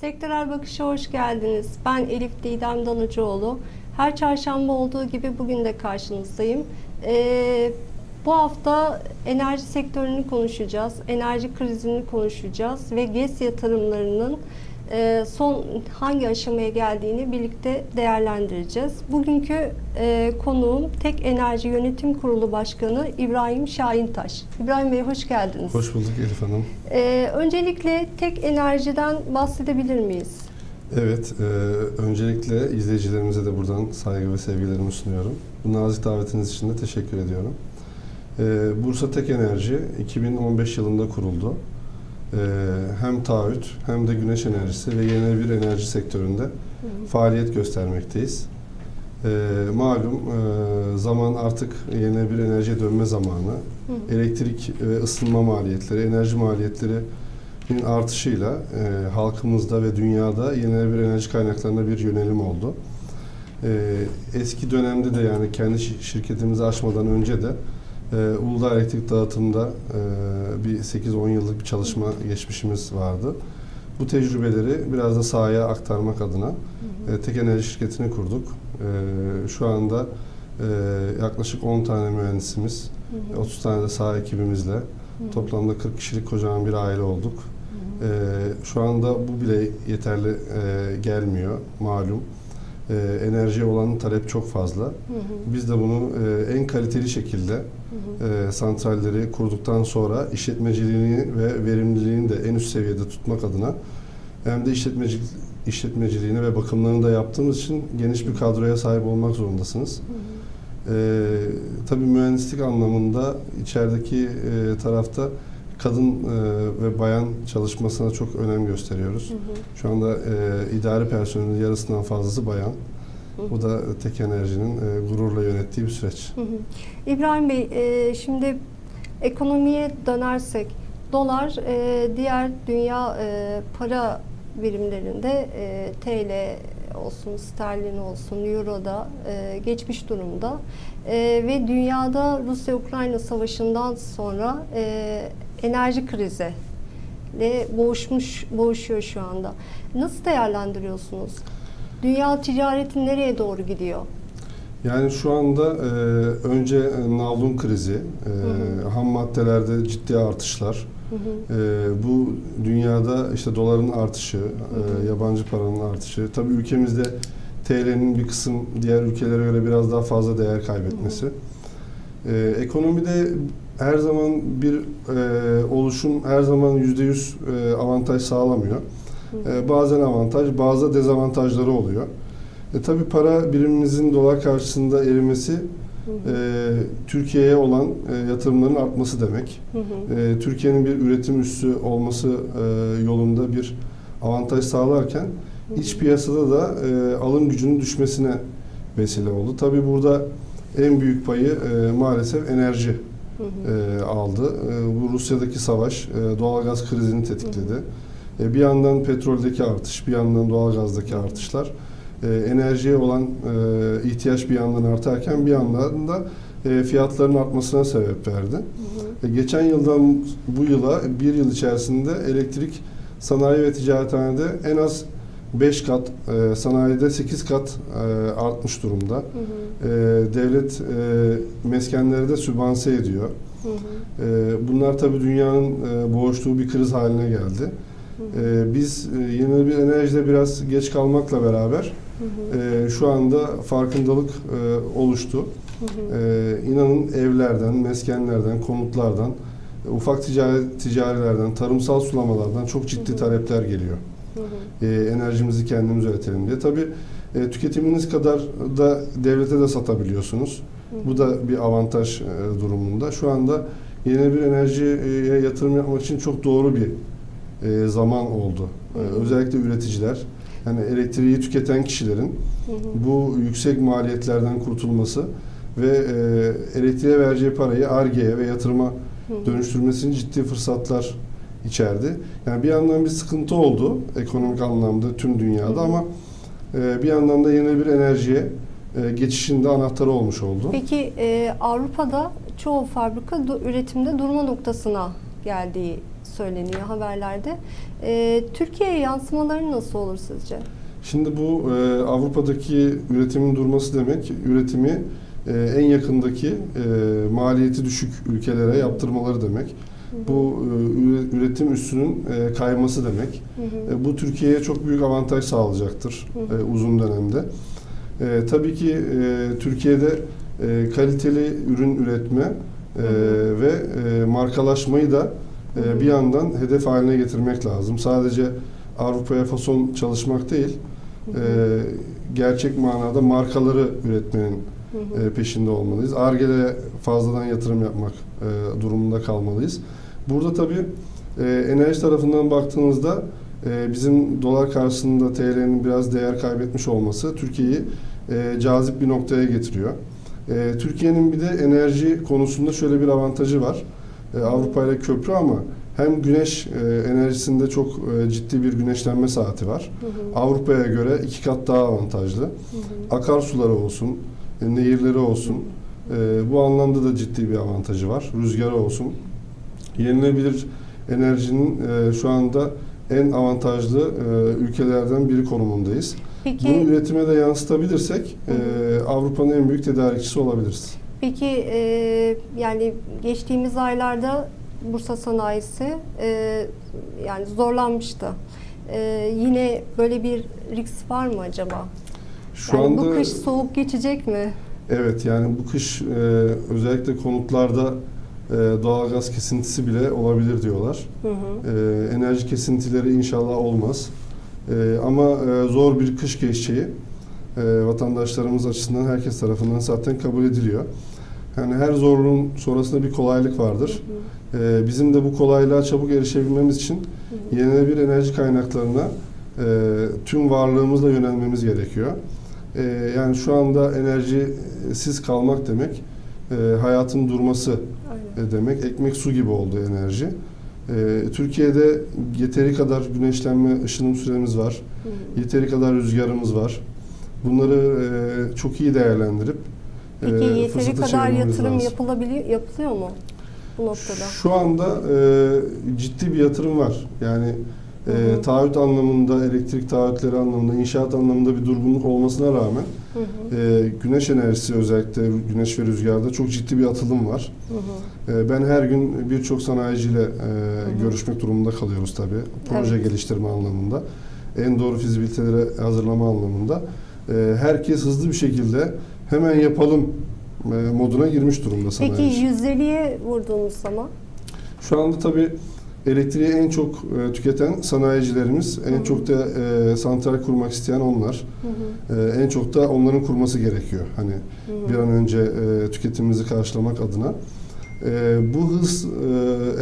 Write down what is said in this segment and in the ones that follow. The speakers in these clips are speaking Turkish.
Sektörel Bakış'a hoş geldiniz. Ben Elif Didem Danıcıoğlu. Her çarşamba olduğu gibi bugün de karşınızdayım. Ee, bu hafta enerji sektörünü konuşacağız, enerji krizini konuşacağız ve GES yatırımlarının e, son hangi aşamaya geldiğini birlikte değerlendireceğiz. Bugünkü e, konuğum Tek Enerji Yönetim Kurulu Başkanı İbrahim Şahintaş. İbrahim Bey hoş geldiniz. Hoş bulduk Elif Hanım. Ee, öncelikle tek enerjiden bahsedebilir miyiz? Evet, e, öncelikle izleyicilerimize de buradan saygı ve sevgilerimi sunuyorum. Bu nazik davetiniz için de teşekkür ediyorum. E, Bursa Tek Enerji 2015 yılında kuruldu. E, hem taahhüt hem de güneş enerjisi ve yenilenebilir enerji sektöründe faaliyet göstermekteyiz. E, malum e, zaman artık yenilenebilir enerjiye dönme zamanı. Hı. Elektrik ve ısınma maliyetleri, enerji maliyetleri artışıyla e, halkımızda ve dünyada yenilenebilir enerji kaynaklarına bir yönelim oldu. E, eski dönemde de yani kendi şi- şirketimizi açmadan önce de e, Uludağ Elektrik Dağıtım'da e, bir 8-10 yıllık bir çalışma geçmişimiz vardı. Bu tecrübeleri biraz da sahaya aktarmak adına e, Tek Enerji şirketini kurduk. E, şu anda e, yaklaşık 10 tane mühendisimiz, Hı hı. 30 tane de saha ekibimizle Hı. Toplamda 40 kişilik kocaman bir aile olduk. Ee, şu anda bu bile yeterli e, gelmiyor malum. Ee, enerjiye olan talep çok fazla. Hı hı. Biz de bunu e, en kaliteli şekilde Hı hı. e, santralleri kurduktan sonra işletmeciliğini ve verimliliğini de en üst seviyede tutmak adına hem de işletmecilik işletmeciliğini ve bakımlarını da yaptığımız için geniş bir kadroya sahip olmak zorundasınız. Hı hı. Ee, tabii mühendislik anlamında içerideki e, tarafta kadın e, ve bayan çalışmasına çok önem gösteriyoruz. Hı hı. Şu anda e, idari personelin yarısından fazlası bayan. Bu da Tek Enerji'nin e, gururla yönettiği bir süreç. Hı hı. İbrahim Bey, e, şimdi ekonomiye dönersek, dolar e, diğer dünya e, para birimlerinde e, TL olsun, sterlin olsun, euroda e, geçmiş durumda. E, ve dünyada Rusya-Ukrayna savaşından sonra e, enerji krizi ile boğuşmuş, boğuşuyor şu anda. Nasıl değerlendiriyorsunuz? Dünya ticareti nereye doğru gidiyor? Yani şu anda e, önce e, navlun krizi, e, Hı ham maddelerde ciddi artışlar, Hı hı. e, bu dünyada işte doların artışı, hı. e, yabancı paranın artışı, tabii ülkemizde TL'nin bir kısım diğer ülkelere göre biraz daha fazla değer kaybetmesi. E, ekonomide her zaman bir e, oluşum her zaman yüzde yüz e, avantaj sağlamıyor. E, bazen avantaj, bazı dezavantajları oluyor. E, tabii para birimimizin dolar karşısında erimesi e. Türkiye'ye olan e, yatırımların artması demek. Hı hı. E, Türkiye'nin bir üretim üssü olması e, yolunda bir avantaj sağlarken Hı hı. iç piyasada da e, alım gücünün düşmesine vesile oldu. Tabii burada en büyük payı e, maalesef enerji. E, aldı. E, bu Rusya'daki savaş e, doğalgaz krizini tetikledi. E, bir yandan petroldeki artış, bir yandan doğalgazdaki artışlar e, enerjiye olan e, ihtiyaç bir yandan artarken bir yandan da e, fiyatların artmasına sebep verdi. Hı hı. E, geçen yıldan bu yıla bir yıl içerisinde elektrik sanayi ve ticarethanede en az 5 kat, e, sanayide 8 kat e, artmış durumda. Hı hı. E, devlet e, meskenleri de sübvanse ediyor. Hı hı. E, bunlar tabii dünyanın e, boğuştuğu bir kriz haline geldi. Hı hı. E, biz e, yenilenebilir enerjide biraz geç kalmakla beraber Hı hı. e, şu anda farkındalık e, oluştu. Hı hı. E, inanın evlerden, meskenlerden, konutlardan, ufak ticari, ticarilerden, tarımsal sulamalardan çok ciddi Hı hı. talepler geliyor. Hı hı. E, enerjimizi kendimiz üretelim diye. Tabii e, tüketiminiz kadar da devlete de satabiliyorsunuz. Hı hı. Bu da bir avantaj e, durumunda. Şu anda yenilenebilir enerjiye yatırım yapmak için çok doğru bir e, zaman oldu. E, Hı hı. özellikle üreticiler, yani elektriği tüketen kişilerin Hı hı. bu yüksek maliyetlerden kurtulması ve e, elektriğe vereceği parayı ARGE'ye ve yatırıma Hı hı. dönüştürmesinin ciddi fırsatlar içerdi. Yani bir yandan bir sıkıntı oldu ekonomik anlamda tüm dünyada ama e, bir yandan da yenilenebilir enerjiye e, geçişin de anahtarı olmuş oldu. Peki e, Avrupa'da çoğu fabrika du- üretimde durma noktasına geldiği söyleniyor haberlerde. E, Türkiye'ye yansımaları nasıl olur sizce? Şimdi bu e, Avrupa'daki üretimin durması demek, üretimi e, en yakındaki e, maliyeti düşük ülkelere yaptırmaları demek. Bu e, üre- üretim üssünün e, kayması demek. Hı hı. E, bu Türkiye'ye çok büyük avantaj sağlayacaktır Hı hı. uzun dönemde. Tabii ki Türkiye'de kaliteli ürün üretme hı. ve markalaşmayı da Hı hı. bir yandan hedef haline getirmek lazım. Sadece Avrupa'ya fason çalışmak değil, Hı hı. gerçek manada markaları üretmenin Hı hı. e, peşinde olmalıyız. Arge'de fazladan yatırım yapmak e, durumunda kalmalıyız. Burada tabii e, enerji tarafından baktığınızda bizim dolar karşısında TL'nin biraz değer kaybetmiş olması Türkiye'yi cazip bir noktaya getiriyor. Türkiye'nin bir de enerji konusunda şöyle bir avantajı var. Avrupa ile köprü ama hem güneş enerjisinde çok ciddi bir güneşlenme saati var. Avrupa'ya göre iki kat daha avantajlı Hı hı. akarsuları olsun, nehirleri olsun. E, bu anlamda da ciddi bir avantajı var. Rüzgarı olsun. Yenilebilir enerjinin e, şu anda en avantajlı e, ülkelerden biri konumundayız. Peki Bunu üretime de yansıtabilirsek e, Avrupa'nın en büyük tedarikçisi olabiliriz. Peki e, yani geçtiğimiz aylarda Bursa sanayisi e, yani zorlanmıştı. E, yine böyle bir risk var mı acaba? Şu yani anda bu kış soğuk geçecek mi? evet yani bu kış e, özellikle konutlarda e, doğalgaz kesintisi bile olabilir diyorlar. Hı hı. Ee, enerji kesintileri inşallah olmaz. Ee, ama e, zor bir kış geçeceği e, vatandaşlarımız açısından herkes tarafından zaten kabul ediliyor. Yani her zorluğun sonrasında bir kolaylık vardır. Hı hı. Ee, bizim de bu kolaylığa çabuk erişebilmemiz için Hı hı. yenilenebilir enerji kaynaklarına e, tüm varlığımızla yönelmemiz gerekiyor. Ee, yani şu anda enerjisiz kalmak demek e, hayatın durması Aynen. e, demek. Ekmek su gibi oldu enerji. E, Türkiye'de yeteri kadar güneşlenme ışınım süremiz var. Hı. Yeteri kadar rüzgarımız var. Bunları e, çok iyi değerlendirip Peki e, yeteri fırsata kadar yatırım lazım. yapılabiliyor yapılıyor mu bu noktada? Şu anda e, ciddi bir yatırım var. Yani e, Hı hı. taahhüt anlamında, elektrik taahhütleri anlamında, inşaat anlamında bir durgunluk olmasına rağmen Hı hı. e, güneş enerjisi özellikle güneş ve rüzgarda çok ciddi bir atılım var. Hı hı. Ee, Ben her gün birçok sanayiciyle e, hı. görüşmek durumunda kalıyoruz tabii. Proje Evet. geliştirme anlamında, en doğru fizibiliteleri hazırlama anlamında. Ee, Herkes hızlı bir şekilde hemen yapalım e, moduna girmiş durumda Peki sanayici. yüzdeliğe vurduğumuz zaman? Şu anda tabii elektriği en çok e, tüketen sanayicilerimiz, en Hı çok da e, santral kurmak isteyen onlar. Hı hı. E, En çok da onların kurması gerekiyor. Hani Hı hı. bir an önce e, tüketimimizi karşılamak adına. E, bu hız e,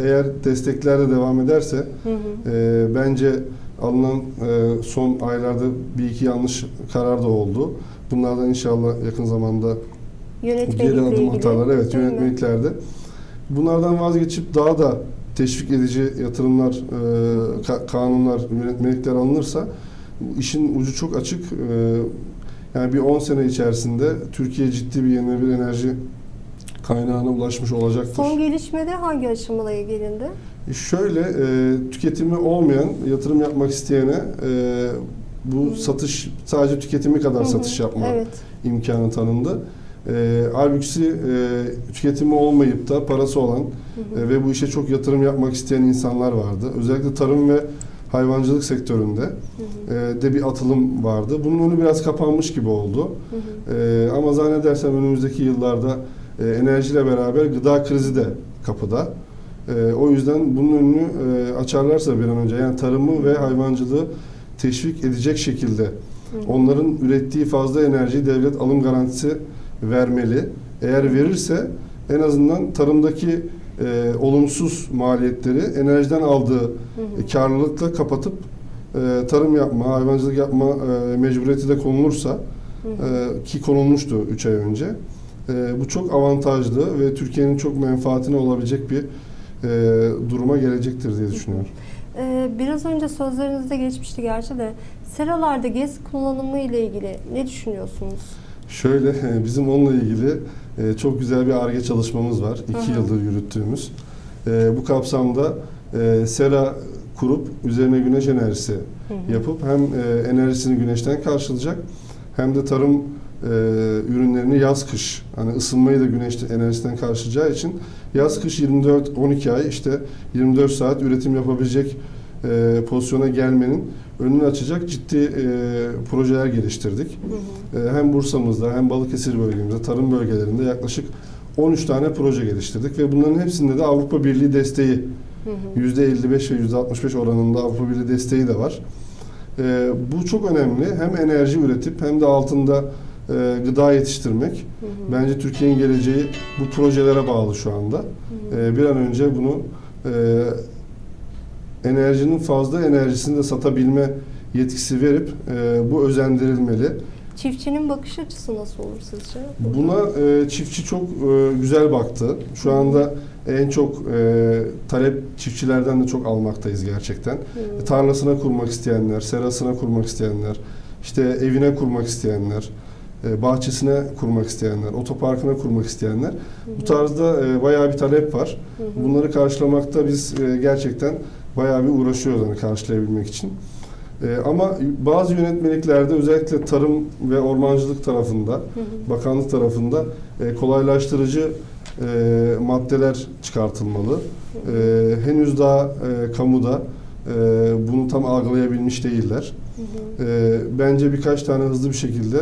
eğer desteklerle devam ederse Hı hı. e, bence alınan e, son aylarda bir iki yanlış karar da oldu. Bunlardan inşallah yakın zamanda geri adım atarlar. Evet yönetmeliklerde. Bunlardan vazgeçip daha da teşvik edici yatırımlar, e, ka- kanunlar, yönetmelikler alınırsa işin ucu çok açık. E, yani bir 10 sene içerisinde Türkiye ciddi bir yenilenebilir enerji kaynağına ulaşmış olacaktır. Son gelişmede hangi aşamaya gelindi? E, Şöyle e, tüketimi olmayan yatırım yapmak isteyene e, bu Hı. satış sadece tüketimi kadar hı. satış yapma Evet. imkanı tanındı. E, halbuki e, tüketimi olmayıp da parası olan Hı hı. e, ve bu işe çok yatırım yapmak isteyen insanlar vardı. Özellikle tarım ve hayvancılık sektöründe Hı hı. e, de bir atılım vardı. Bunun önü biraz kapanmış gibi oldu. Hı hı. E, ama zannedersem önümüzdeki yıllarda e, enerjiyle beraber gıda krizi de kapıda. E, o yüzden bunun önünü e, açarlarsa bir an önce yani tarımı ve hayvancılığı teşvik edecek şekilde Hı hı. onların ürettiği fazla enerjiyi devlet alım garantisi vermeli. Eğer verirse en azından tarımdaki e, olumsuz maliyetleri enerjiden aldığı Hı hı. e, karlılıkla kapatıp e, tarım yapma, hayvancılık yapma e, mecburiyeti de konulursa Hı hı. e, ki konulmuştu 3 ay önce. E, bu çok avantajlı ve Türkiye'nin çok menfaatine olabilecek bir e, duruma gelecektir diye düşünüyorum. Ee, biraz önce sözlerinizde geçmişti gerçi de seralarda gez kullanımı ile ilgili ne düşünüyorsunuz? Şöyle bizim onunla ilgili e, çok güzel bir ARGE çalışmamız var. 2 Hı hı. yıldır yürüttüğümüz. E, bu kapsamda e, sera kurup üzerine güneş enerjisi Hı hı. yapıp hem enerjisini güneşten karşılayacak hem de tarım e, ürünlerini yaz kış hani ısınmayı da güneş enerjisinden karşılayacağı için yaz kış 24 12 ay işte 24 saat üretim yapabilecek e, pozisyona gelmenin önünü açacak ciddi e, projeler geliştirdik. Hı hı. E, hem Bursa'mızda hem Balıkesir bölgemizde tarım bölgelerinde yaklaşık 13 tane proje geliştirdik ve bunların hepsinde de Avrupa Birliği desteği Hı hı. %55 ve %65 oranında Avrupa Birliği desteği de var. Ee, bu çok önemli. Hem enerji üretip hem de altında e, gıda yetiştirmek. Hı hı. Bence Türkiye'nin geleceği bu projelere bağlı şu anda. Hı hı. Ee, bir an önce bunu e, enerjinin fazla enerjisini de satabilme yetkisi verip e, bu özendirilmeli. Çiftçinin bakış açısı nasıl olur sizce? Buna e, çiftçi çok e, güzel baktı. Şu anda en çok e, talep çiftçilerden de çok almaktayız gerçekten. Hı. Tarlasına kurmak isteyenler, serasına kurmak isteyenler, işte evine kurmak isteyenler, e, bahçesine kurmak isteyenler, otoparkına kurmak isteyenler. Bu tarzda e, bayağı bir talep var. Hı. Bunları karşılamakta biz e, gerçekten bayağı bir uğraşıyoruz hani karşılayabilmek için. E, Ama bazı yönetmeliklerde özellikle tarım ve ormancılık tarafında, Hı hı. bakanlık tarafında e, kolaylaştırıcı e, maddeler çıkartılmalı. E, henüz daha e, kamuda e, bunu tam algılayabilmiş değiller. Hı hı. E, bence birkaç tane hızlı bir şekilde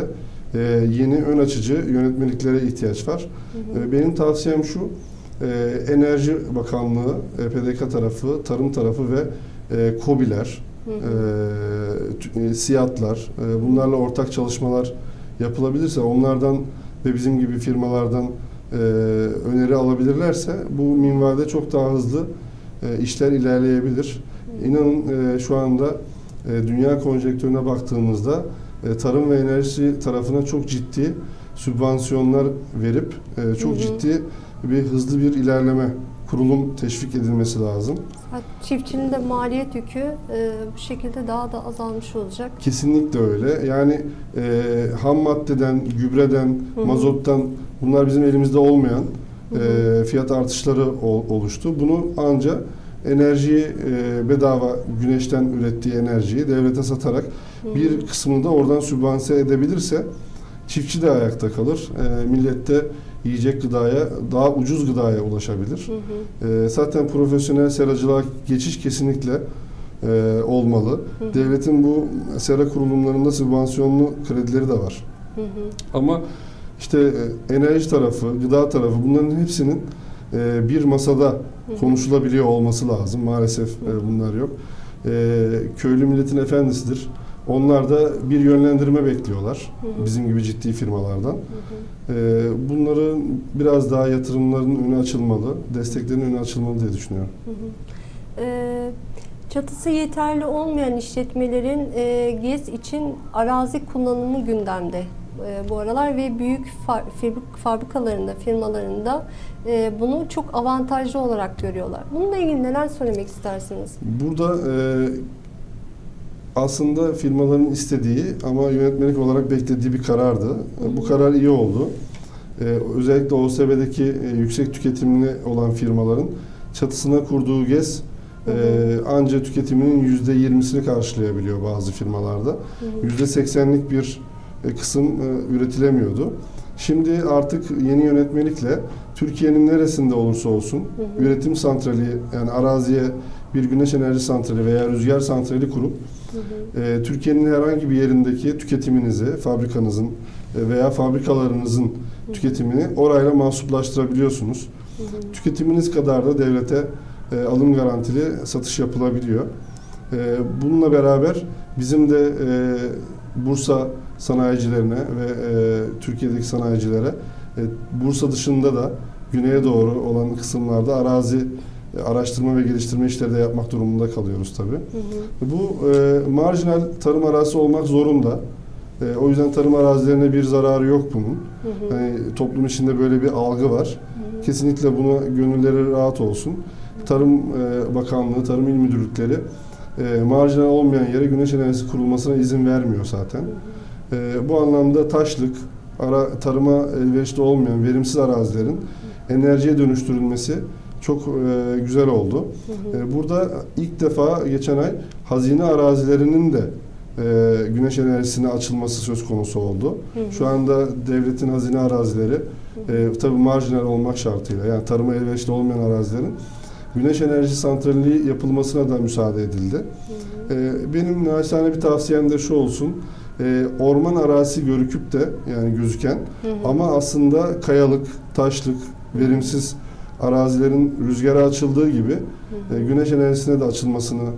e, yeni ön açıcı yönetmeliklere ihtiyaç var. Hı hı. E, benim tavsiyem şu, Enerji Bakanlığı, e, PDK tarafı, tarım tarafı ve e, KOBİ'ler, e, e, SİAD'lar, e, bunlarla ortak çalışmalar yapılabilirse, onlardan ve bizim gibi firmalardan e, öneri alabilirlerse bu minvalde çok daha hızlı e, işler ilerleyebilir. İnanın e, şu anda e, dünya konjektörüne baktığımızda e, tarım ve enerji tarafına çok ciddi sübvansiyonlar verip e, çok Hı hı. ciddi bir hızlı bir ilerleme kurulum teşvik edilmesi lazım. Çiftçinin de maliyet yükü e, bu şekilde daha da azalmış olacak. Kesinlikle öyle. Yani e, ham maddeden, gübreden, Hı hı. mazottan bunlar bizim elimizde olmayan Hı e, fiyat artışları ol- oluştu. Bunu ancak enerjiyi e, bedava güneşten ürettiği enerjiyi devlete satarak Hı hı. bir kısmını da oradan sübvanse edebilirse çiftçi de ayakta kalır. E, millet de yiyecek gıdaya, daha ucuz gıdaya ulaşabilir. Hı hı. E, zaten profesyonel seracılığa geçiş kesinlikle e, olmalı. Hı hı. Devletin bu sera kurulumlarında sübvansiyonlu kredileri de var. Hı hı. Ama işte e, enerji tarafı, gıda tarafı bunların hepsinin e, bir masada konuşulabiliyor olması lazım. Maalesef e, bunlar yok. E, köylü milletin efendisidir. Onlar da bir yönlendirme bekliyorlar. Hı hı. Bizim gibi ciddi firmalardan. Hı hı. E, bunların biraz daha yatırımların önü açılmalı, desteklerin önü açılmalı diye düşünüyorum. Hı hı. Ee, Çatısı yeterli olmayan işletmelerin e, GES için arazi kullanımı gündemde e, bu aralar ve büyük fa- fabrik- fabrikalarında, firmalarında e, bunu çok avantajlı olarak görüyorlar. Bununla ilgili neler söylemek istersiniz? Burada e, aslında firmaların istediği ama yönetmelik olarak beklediği bir karardı. hı. Bu karar iyi oldu. E, özellikle OSB'deki e, yüksek tüketimli olan firmaların çatısına kurduğu GES e, anca tüketiminin %20'sini karşılayabiliyor bazı firmalarda. Hı. %80'lik bir e, kısım e, üretilemiyordu. Şimdi artık yeni yönetmelikle Türkiye'nin neresinde olursa olsun Hı hı. üretim santrali yani araziye bir güneş enerji santrali veya rüzgar santrali kurup Hı hı. e, Türkiye'nin herhangi bir yerindeki tüketiminizi, fabrikanızın e, veya fabrikalarınızın tüketimini orayla mahsuplaştırabiliyorsunuz. Hı hı. Tüketiminiz kadar da devlete e, alım garantili satış yapılabiliyor. E, bununla beraber bizim de e, Bursa sanayicilerine ve e, Türkiye'deki sanayicilere e, Bursa dışında da güneye doğru olan kısımlarda arazi araştırma ve geliştirme işleri de yapmak durumunda kalıyoruz tabii. Hı hı. Bu e, marjinal tarım arazisi olmak zorunda. E, o yüzden tarım arazilerine bir zararı yok bunun. Hı hı. Hani toplum içinde böyle bir algı var. Hı hı. Kesinlikle buna gönülleri rahat olsun. Tarım e, Bakanlığı, Tarım İl Müdürlükleri e, marjinal olmayan yere güneş enerjisi kurulmasına izin vermiyor zaten. E, bu anlamda taşlık, ara, tarıma elverişli olmayan verimsiz arazilerin enerjiye dönüştürülmesi çok e, güzel oldu. E, burada ilk defa geçen ay hazine arazilerinin de e, güneş enerjisine açılması söz konusu oldu. Şu anda devletin hazine arazileri e, tabii marjinal olmak şartıyla yani tarıma elverişli olmayan arazilerin güneş enerji santrali yapılmasına da müsaade edildi. E, benim naçizane bir tavsiyem de şu olsun. E, orman arazisi görüküp de yani gözüken ama aslında kayalık, taşlık, verimsiz arazilerin rüzgara açıldığı gibi e, güneş enerjisine de açılmasını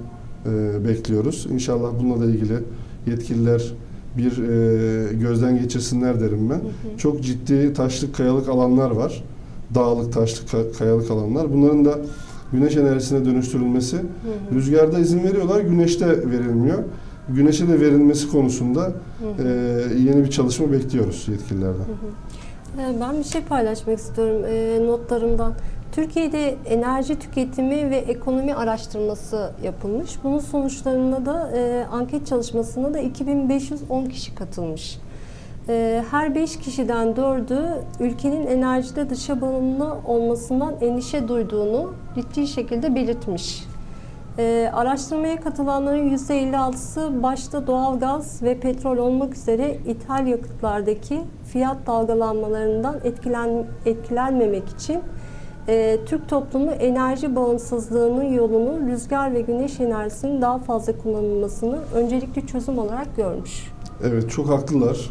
e, bekliyoruz. İnşallah bununla da ilgili yetkililer bir e, gözden geçirsinler derim ben. Çok ciddi taşlık kayalık alanlar var. Dağlık taşlık ka- kayalık alanlar. Bunların da güneş enerjisine dönüştürülmesi rüzgarda izin veriyorlar, güneşte verilmiyor. Güneşe de verilmesi konusunda e, yeni bir çalışma bekliyoruz yetkililerden. Ee, Ben bir şey paylaşmak istiyorum e, notlarımdan. Türkiye'de enerji tüketimi ve ekonomi araştırması yapılmış. Bunun sonuçlarında da e, anket çalışmasına da 2510 kişi katılmış. Her 5 kişiden 4'ü ülkenin enerjide dışa bağımlı olmasından endişe duyduğunu ciddi şekilde belirtmiş. E, araştırmaya katılanların %56'sı başta doğalgaz ve petrol olmak üzere ithal yakıtlardaki fiyat dalgalanmalarından etkilen, etkilenmemek için e, Türk toplumu enerji bağımsızlığının yolunu rüzgar ve güneş enerjisinin daha fazla kullanılmasını öncelikli çözüm olarak görmüş. Evet çok haklılar.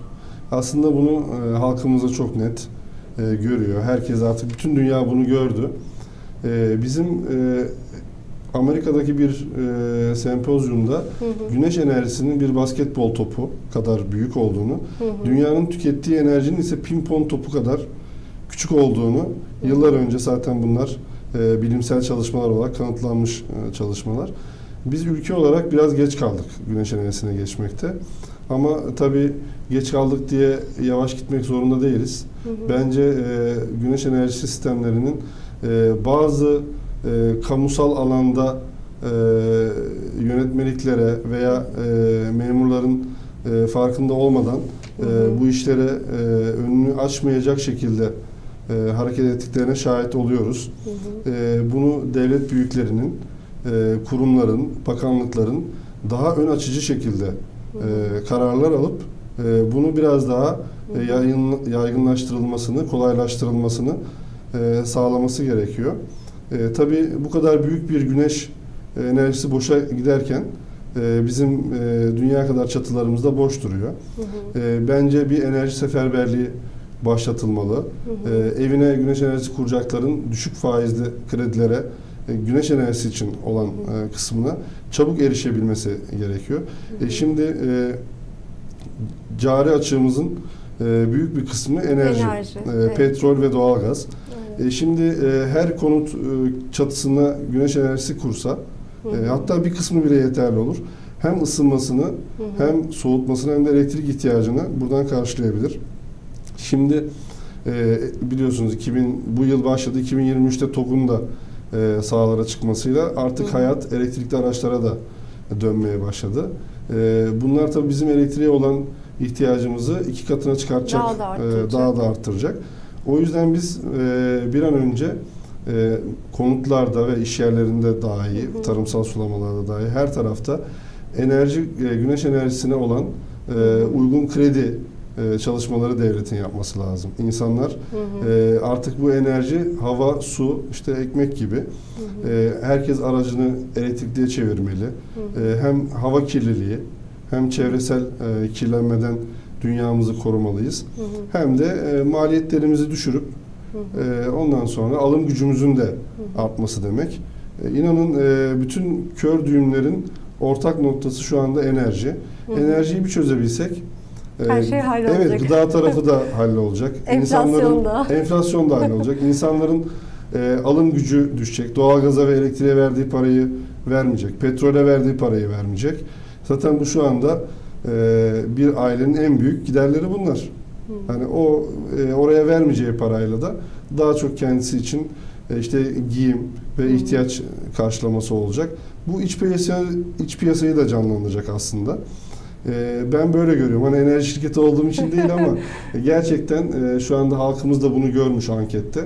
Aslında bunu e, halkımıza çok net e, görüyor. Herkes artık bütün dünya bunu gördü. E, bizim e, Amerika'daki bir e, sempozyumda güneş enerjisinin bir basketbol topu kadar büyük olduğunu, dünyanın tükettiği enerjinin ise pimpon topu kadar küçük olduğunu yıllar önce zaten bunlar e, bilimsel çalışmalar olarak kanıtlanmış e, çalışmalar. Biz ülke olarak biraz geç kaldık güneş enerjisine geçmekte. Ama tabii geç kaldık diye yavaş gitmek zorunda değiliz. Bence e, güneş enerji sistemlerinin e, bazı e, kamusal alanda e, yönetmeliklere veya e, memurların e, farkında olmadan e, bu işlere e, önünü açmayacak şekilde e, hareket ettiklerine şahit oluyoruz. E, bunu devlet büyüklerinin, e, kurumların, bakanlıkların daha ön açıcı şekilde e, kararlar alıp e, bunu biraz daha e, yayın, yaygınlaştırılmasını, kolaylaştırılmasını e, sağlaması gerekiyor. E, tabii bu kadar büyük bir güneş e, enerjisi boşa giderken e, bizim e, dünya kadar çatılarımız da boş duruyor. E, bence bir enerji seferberliği başlatılmalı. E, evine güneş enerjisi kuracakların düşük faizli kredilere güneş enerjisi için olan e, kısmına çabuk erişebilmesi gerekiyor. E, şimdi e, cari açığımızın büyük bir kısmı enerji, Enerji, E, evet. petrol ve doğalgaz. Evet. E, şimdi e, her konut e, çatısına güneş enerjisi kursa, e, hatta bir kısmı bile yeterli olur. Hem ısınmasını, hem soğutmasını hem de elektrik ihtiyacını buradan karşılayabilir. Şimdi e, biliyorsunuz 2000 bu yıl başladı 2023'te TOG'un da e, sahalara çıkmasıyla artık Hı hı. hayat elektrikli araçlara da dönmeye başladı. E, bunlar tabii bizim elektriğe olan ihtiyacımızı iki katına çıkartacak, Daha da e, arttıracak. daha da arttıracak. O yüzden biz e, bir an önce e, konutlarda ve iş yerlerinde dahi, Hı hı. tarımsal sulamalarda dahi her tarafta enerji, e, güneş enerjisine olan e, uygun kredi e, çalışmaları devletin yapması lazım. İnsanlar Hı hı. e, artık bu enerji hava, su, işte ekmek gibi Hı hı. e, herkes aracını elektrikliye çevirmeli. Hı hı. E, hem hava kirliliği hem çevresel e, kirlenmeden dünyamızı korumalıyız. Hı hı. Hem de e, maliyetlerimizi düşürüp Hı hı. e, ondan sonra alım gücümüzün de artması demek. E, inanın e, bütün kör düğümlerin ortak noktası şu anda enerji. Hı hı. Enerjiyi bir çözebilsek e, Her şey hallolacak. Evet, gıda tarafı da hallolacak. Enflasyon da. enflasyon da hallolacak. İnsanların e, alım gücü düşecek. Doğalgaza ve elektriğe verdiği parayı vermeyecek. Petrole verdiği parayı vermeyecek. Zaten bu şu anda bir ailenin en büyük giderleri bunlar. Yani o e, oraya vermeyeceği parayla da daha çok kendisi için e, işte giyim ve ihtiyaç karşılaması olacak. Bu iç piyasa iç piyasayı da canlandıracak aslında. E, ben böyle görüyorum. Hani enerji şirketi olduğum için değil ama gerçekten e, şu anda halkımız da bunu görmüş ankette.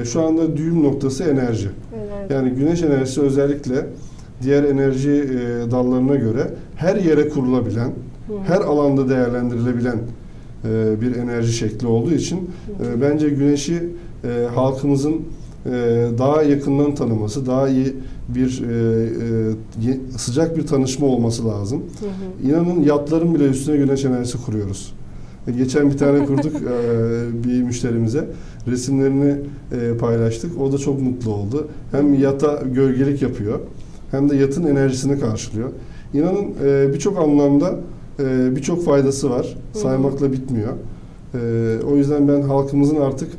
E, şu anda düğüm noktası enerji. Enerji. Yani güneş enerjisi özellikle diğer enerji e, dallarına göre her yere kurulabilen, her alanda değerlendirilebilen e, bir enerji şekli olduğu için e, bence güneşi e, halkımızın e, daha yakından tanıması, daha iyi bir e, e, sıcak bir tanışma olması lazım. Hı hı. İnanın yatların bile üstüne güneş enerjisi kuruyoruz. E, Geçen bir tane kurduk e, bir müşterimize. Resimlerini e, paylaştık. O da çok mutlu oldu. Hem yata gölgelik yapıyor hem de yatın enerjisini karşılıyor. İnanın e, birçok anlamda e, birçok faydası var. Hı. Saymakla bitmiyor. E, O yüzden ben halkımızın artık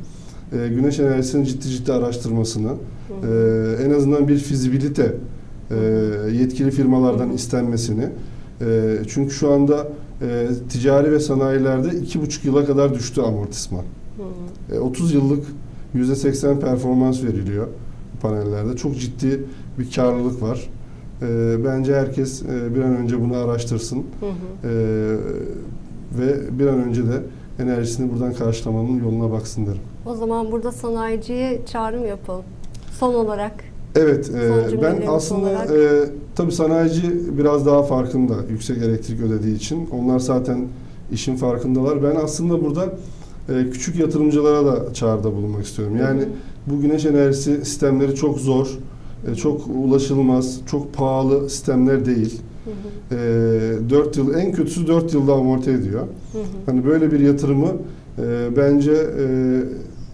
e, güneş enerjisini ciddi ciddi araştırmasını, Hı e, en azından bir fizibilite e, yetkili firmalardan Hı istenmesini. E, çünkü şu anda e, ticari ve sanayilerde iki buçuk yıla kadar düştü amortisman. Hı. E, 30 yıllık %80 performans veriliyor panellerde. Çok ciddi bir karlılık var. E, bence herkes e, bir an önce bunu araştırsın Hı hı. E, ve bir an önce de enerjisini buradan karşılamanın yoluna baksın derim. O zaman burada sanayiciye çağrım yapalım. Son olarak. Evet, e, ben aslında olarak. e, tabii sanayici biraz daha farkında yüksek elektrik ödediği için. Onlar zaten işin farkındalar. Ben aslında burada e, küçük yatırımcılara da çağrıda bulunmak istiyorum. Yani Hı hı. bu güneş enerjisi sistemleri çok zor, e, çok ulaşılmaz, çok pahalı sistemler değil. Hı hı. E, 4 yıl, en kötüsü 4 yılda amorti ediyor. Hı hı. Hani böyle bir yatırımı e, bence e,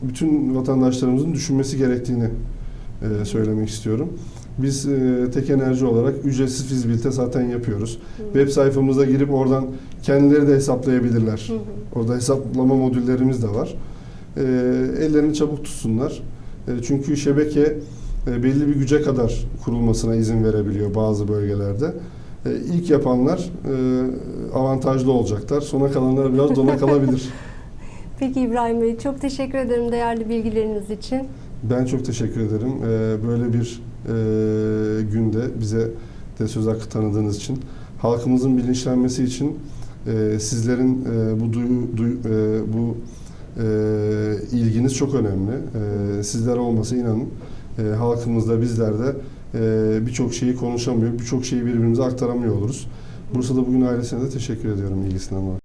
bütün vatandaşlarımızın düşünmesi gerektiğini e, söylemek istiyorum. Biz e, tek enerji olarak ücretsiz fizibilite zaten yapıyoruz. Hı hı. Web sayfamıza girip oradan kendileri de hesaplayabilirler. Hı hı. Orada hesaplama modüllerimiz de var. E, ellerini çabuk tutsunlar. E, çünkü şebeke e, belli bir güce kadar kurulmasına izin verebiliyor bazı bölgelerde. E, ilk yapanlar e, avantajlı olacaklar. Sona kalanlar biraz dona kalabilir. Peki İbrahim Bey çok teşekkür ederim değerli bilgileriniz için. Ben çok teşekkür ederim. E, böyle bir e, günde bize de söz hakkı tanıdığınız için, halkımızın bilinçlenmesi için e, sizlerin e, bu duyu, duyu- e, bu e, ilginiz çok önemli. E, sizler olmasa inanın e, halkımızda bizler de e, birçok şeyi konuşamıyor, birçok şeyi birbirimize aktaramıyor oluruz. Bursa'da bugün ailesine de teşekkür ediyorum ilgisinden dolayı.